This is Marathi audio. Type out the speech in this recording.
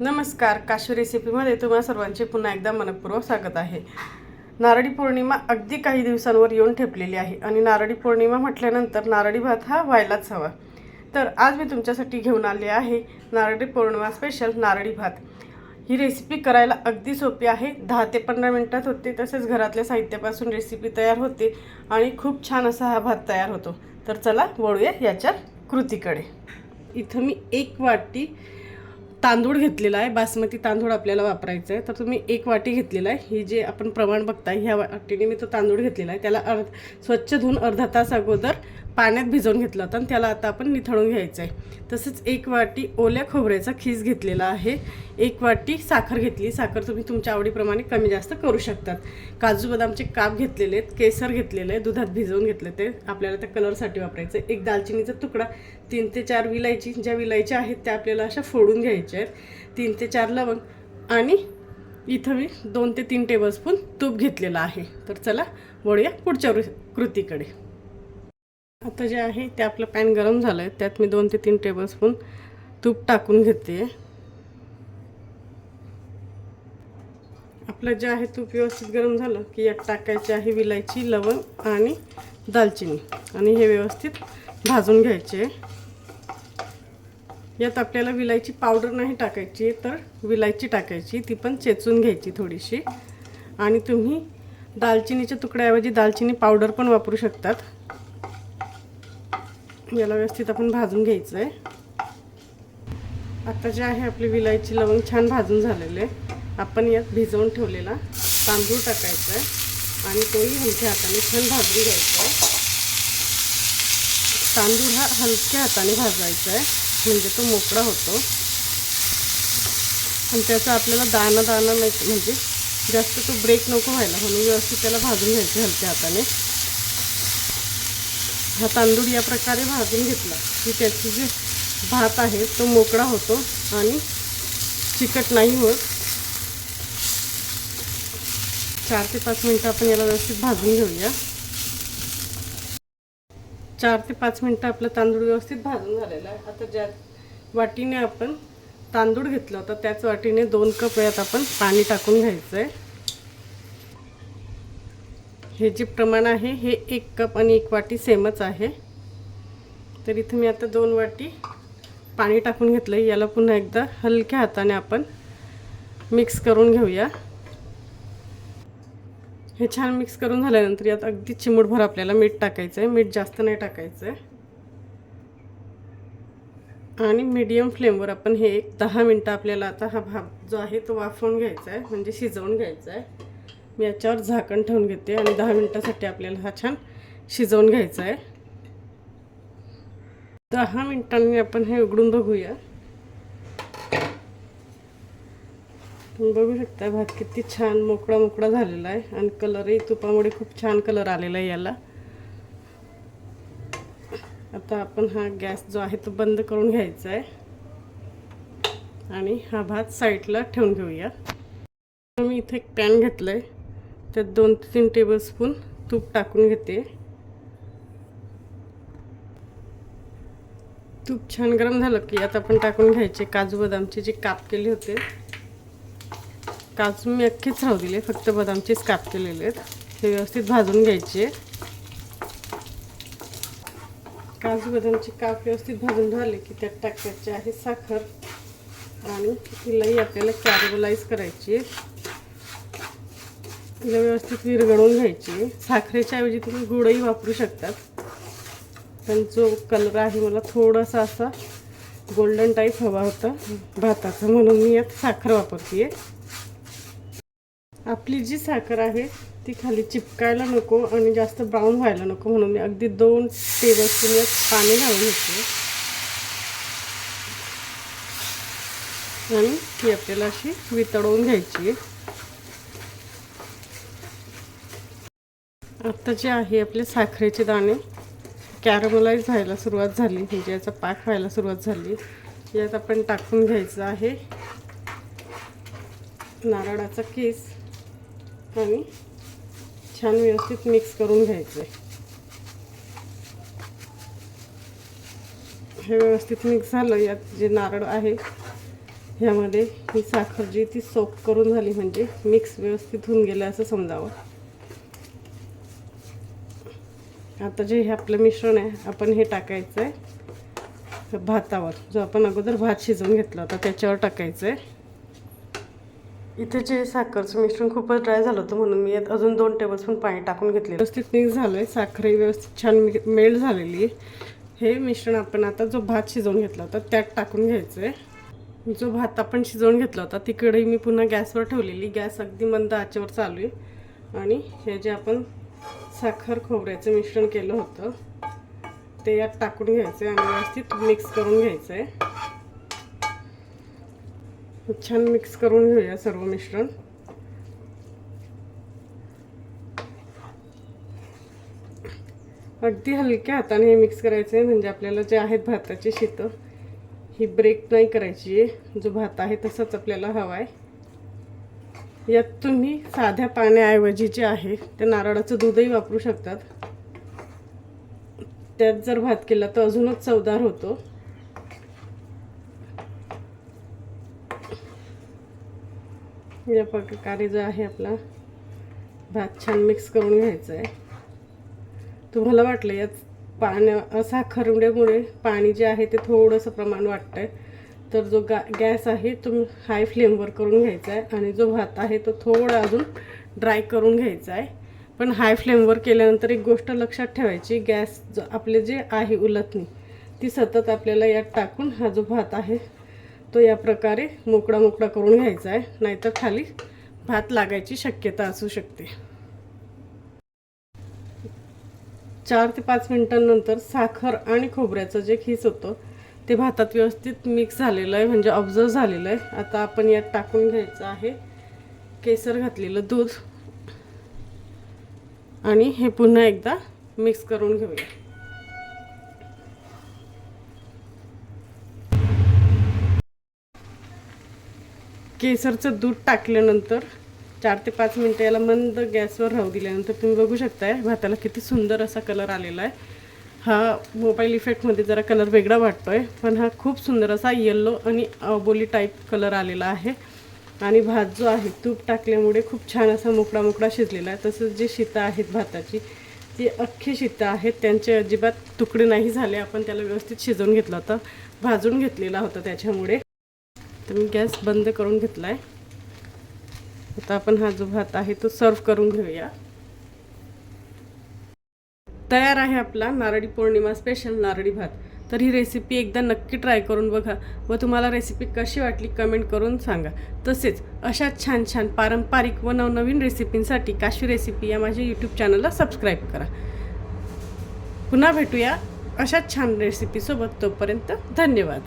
नमस्कार काशी रेसिपीमध्ये तुम्हा सर्वांचे पुन्हा एकदा मनपूर्वक स्वागत आहे. नारळी पौर्णिमा अगदी काही दिवसांवर येऊन ठेपलेली आहे आणि नारळी पौर्णिमा म्हटल्यानंतर नारळी भात हा व्हायलाच हवा. तर आज मी तुमच्यासाठी घेऊन आले आहे नारळी पौर्णिमा स्पेशल नारळी भात. ही रेसिपी करायला अगदी सोपी आहे. दहा ते पंधरा मिनटात होते तसेच घरातल्या साहित्यापासून रेसिपी तयार होते आणि खूप छान असा हा भात तयार होतो. तर चला वळूया याच्या कृतीकडे. इथं मी एक वाटी तांदूळ घेतलेला आहे बासमती तांदूळ आपल्याला वापरायचं आहे. तर तुम्ही एक वाटी घेतलेला आहे. ही जे आपण प्रमाण बघताय ह्या वाटीने मी तो तांदूळ घेतलेला आहे. त्याला अर्ध स्वच्छ धुवून अर्धा तास अगोदर पाण्यात भिजवून घेतला होता आणि त्याला आता आपण निथळून घ्यायचं आहे तसंच एक वाटी ओल्या खोबऱ्याचा खीस घेतलेला आहे. एक वाटी साखर घेतली. साखर तुम्ही तुमच्या आवडीप्रमाणे कमी जास्त करू शकतात. काजू बदामचे काप घेतलेले आहेत केसर घेतलेले आहे दुधात भिजवून घेतले ते. आपल्याला त्या कलरसाठी वापरायचं आहे. एक दालचिनीचा तुकडा तीन ते चार विलायची ज्या विलायच्या आहेत त्या आपल्याला अशा फोडून घ्यायच्या आहेत. तीन ते चार लवंग आणि इथं मी दोन ते तीन टेबलस्पून तूप घेतलेलं आहे. तर चला वळूया पुढच्या वृ- कृतीकडे. आता जे आहे ते आपलं पॅन गरम झालं आहे त्यात मी दोन ते तीन टेबलस्पून तूप टाकून घेते. आपलं जे आहे तूप व्यवस्थित गरम झालं की यात टाकायची आहे विलायची लवंग आणि दालचिनी. आणि हे व्यवस्थित भाजून घ्यायचे. यात आपल्याला विलायची पावडर नाही टाकायची तर विलायची टाकायची. ती पण चेचून घ्यायची थोडीशी. आणि तुम्ही दालचिनीच्या तुकड्याऐवजी दालचिनी पावडर पण वापरू शकतात. याला व्यवस्थित आपण भाजून घ्यायचं आहे आता जे आहे आपली विलायची लवंग छान भाजून झालेले. आपण यात भिजवून ठेवलेला तांदूळ टाकायचा आहे आणि तोही हलक्या हाताने छान भाजून घ्यायचा आहे तांदूळ हा हलक्या हाताने भाजायचा आहे म्हणजे तो मोकळा होतो. आणि त्याचा आपल्याला दाना दाना नाही म्हणजे जास्त तो ब्रेक नको व्हायला म्हणून व्यवस्थित त्याला भाजून घ्यायचं हलक्या हाताने. हा तांदूळ या प्रकारे भाजून घेतला. की त्याची जे भात आहे तो मोकळा होतो आणि चिकट नाही होत. चार ते पाच मिनटं आपण याला व्यवस्थित भाजून घेऊया. चार ते पाच मिनटं आपलं तांदूळ व्यवस्थित भाजून झालेलं आहे. आता ज्या वाटीने आपण तांदूळ घेतला होता त्याच वाटीने दोन कप यात आपण पाणी टाकून घ्यायचं आहे हे जे प्रमाण आहे हे एक कप आणि एक वाटी सेमच आहे. तर इथं मी आता दोन वाटी पाणी टाकून घेतलं याला पुन्हा एकदा हलक्या हाताने आपण मिक्स करून घेऊया. हे छान मिक्स करून झाल्यानंतर यात अगदी चिमूटभर आपल्याला मीठ टाकायचं आहे मीठ जास्त नाही टाकायचं आहे आणि मीडियम फ्लेमवर आपण हे एक दहा मिनटं आपल्याला आता हा भात जो आहे तो वाफवून घ्यायचा आहे म्हणजे शिजवून घ्यायचा आहे मी याच्यावर झाकण ठेवून घेते आणि दहा मिनटासाठी आपल्याला हा छान शिजवून घ्यायचा आहे. दहा मिनटांनी आपण हे उघडून बघूया. तुम्ही बघू शकता भात किती छान मोकळा मोकळा झालेला आहे आणि कलरही तुपामुळे खूप छान कलर आलेला आहे याला. आता आपण हा गॅस जो आहे तो बंद करून घ्यायचा आहे. आणि हा भात साईडला ठेवून घेऊया. मी इथे एक पॅन घेतलं आहे त्यात दोन ते तीन टेबलस्पून तूप टाकून घेते. तूप छान गरम झालं की आता आपण टाकून घ्यायचे. काजू बदामचे जे काप केले होते. काजू मी अख्खेच राहू दिले फक्त बदामचेच काप केलेले आहेत. ते व्यवस्थित भाजून घ्यायचे. काजू बदामचे काप व्यवस्थित भाजून झाले की त्यात टाकायचे आहे साखर. आणि तिलाही आपल्याला कॅरमलाइज करायची तिला व्यवस्थित विरघळून घ्यायची. साखरेच्या ऐवजी तुम्ही गुडही वापरू शकतात पण जो कलर आहे मला थोडासा असा गोल्डन टाईप हवा होता भाताचा. म्हणून मी यात साखर वापरते आपली जी साखर आहे ती खाली चिपकायला नको आणि जास्त ब्राऊन व्हायला नको. म्हणून मी अगदी दोन टेबलस्पून यात पाणी घालून घेते आणि ती आपल्याला अशी वितळवून घ्यायची आहे. आत्ता जे आहे आपले साखरेचे दाणे कॅरमलाईज व्हायला सुरुवात झाली. म्हणजे याचा पाक व्हायला सुरुवात झाली. यात आपण टाकून घ्यायचं आहे. नारळाचा केस आणि छान व्यवस्थित मिक्स करून घ्यायचं आहे हे व्यवस्थित मिक्स झालं. यात जे नारळ आहे ह्यामध्ये ही साखर जी ती सोक करून झाली. म्हणजे मिक्स व्यवस्थित होऊन गेलं असं समजावं. आता जे हे आपलं मिश्रण आहे आपण हे टाकायचं आहे भातावर जो आपण अगोदर भात शिजवून घेतला होता त्याच्यावर टाकायचं आहे इथे जे साखरचं मिश्रण खूपच ड्राय झालं होतं म्हणून मी यात अजून दोन टेबलस्पून पाणी टाकून घेतले व्यवस्थित मिक्स झालं आहे साखरही व्यवस्थित छान मेल्ट झालेली. हे मिश्रण आपण आता जो भात शिजवून घेतला होता त्यात टाकून घ्यायचं आहे जो भात आपण शिजवून घेतला होता ती कढई मी पुन्हा गॅसवर ठेवलेली. गॅस अगदी मंद आचेवर चालू आहे. आणि हे जे आपण साखर खोबऱ्याचं मिश्रण केलं होतं. ते यात टाकून घ्यायचं आहे आणि व्यवस्थित मिक्स करून घ्यायचं आहे छान मिक्स करून घेऊया सर्व मिश्रण. अगदी हलक्या हाताने हे मिक्स करायचं आहे म्हणजे आपल्याला जे आहेत भाताची शीतं ही ब्रेक नाही करायची आहे. जो भात आहे तसाच आपल्याला हवा आहे यात तुम्ही साध्या पाण्याऐवजी जे आहे ते नारळाचं दूधही वापरू शकतात. त्यात जर भात केला तर अजूनच चवदार होतो. या प्रकारे जो आहे आपला भात छान मिक्स करून घ्यायचा आहे तुम्हाला वाटलं यात पाण्या साखरमुळे पाणी जे आहे ते थोडंसं प्रमाण वाटतं आहे तर जो गा गॅस आहे तो हाय फ्लेमवर करून घ्यायचा आहे आणि जो भात आहे तो थोडा अजून ड्राय करून घ्यायचा आहे. पण हाय फ्लेमवर केल्यानंतर एक गोष्ट लक्षात ठेवायची गॅस जो आपले जे आहे उलटणी ती सतत आपल्याला यात टाकून हा जो भात आहे तो या प्रकारे मोकळा मोकळा करून घ्यायचा आहे. नाहीतर खाली भात लागायची शक्यता असू शकते. चार ते पाच मिनटांनंतर साखर आणि खोबऱ्याचं जे खीस होतं ते भातात व्यवस्थित मिक्स झालेलं आहे म्हणजे ऑब्झर्व झालेलं आहे. आता आपण यात टाकून घ्यायचं आहे. केसर घातलेलं दूध. आणि हे पुन्हा एकदा मिक्स करून घेऊया. केसरचं दूध टाकल्यानंतर चार ते पाच मिनटं याला मंद गॅसवर राहू दिल्यानंतर तुम्ही बघू शकताय भाताला किती सुंदर असा कलर आलेला आहे. हा मोबाईल इफेक्टमध्ये जरा कलर वेगळा वाटतो आहे पण हा खूप सुंदर असा येल्लो आणि अबोली टाईप कलर आलेला आहे. आणि भात जो आहे तूप टाकल्यामुळे खूप छान असा मोकळा मोकळा शिजलेला आहे. तसंच जे शीतं आहेत भाताची ती अख्खी शीतं आहेत. त्यांचे अजिबात तुकडे नाही झाले. आपण त्याला व्यवस्थित शिजवून घेतलं होतं. भाजून घेतलेला होता त्याच्यामुळे. तर मी गॅस बंद करून घेतला आहे आता आपण हा जो भात आहे तो सर्व करून घेऊया. तयार आहे आपला नारळी पौर्णिमा स्पेशल नारळी भात. तर ही रेसिपी एकदा नक्की ट्राय करून बघा व तुम्हाला रेसिपी कशी वाटली कमेंट करून सांगा. तसेच अशा छान छान पारंपरिक व नवनवीन रेसिपींसाठी काशी रेसिपी या माझ्या यूट्यूब चॅनलला सबस्क्राईब करा. पुन्हा भेटूया अशाच छान रेसिपीसोबत तोपर्यंत धन्यवाद.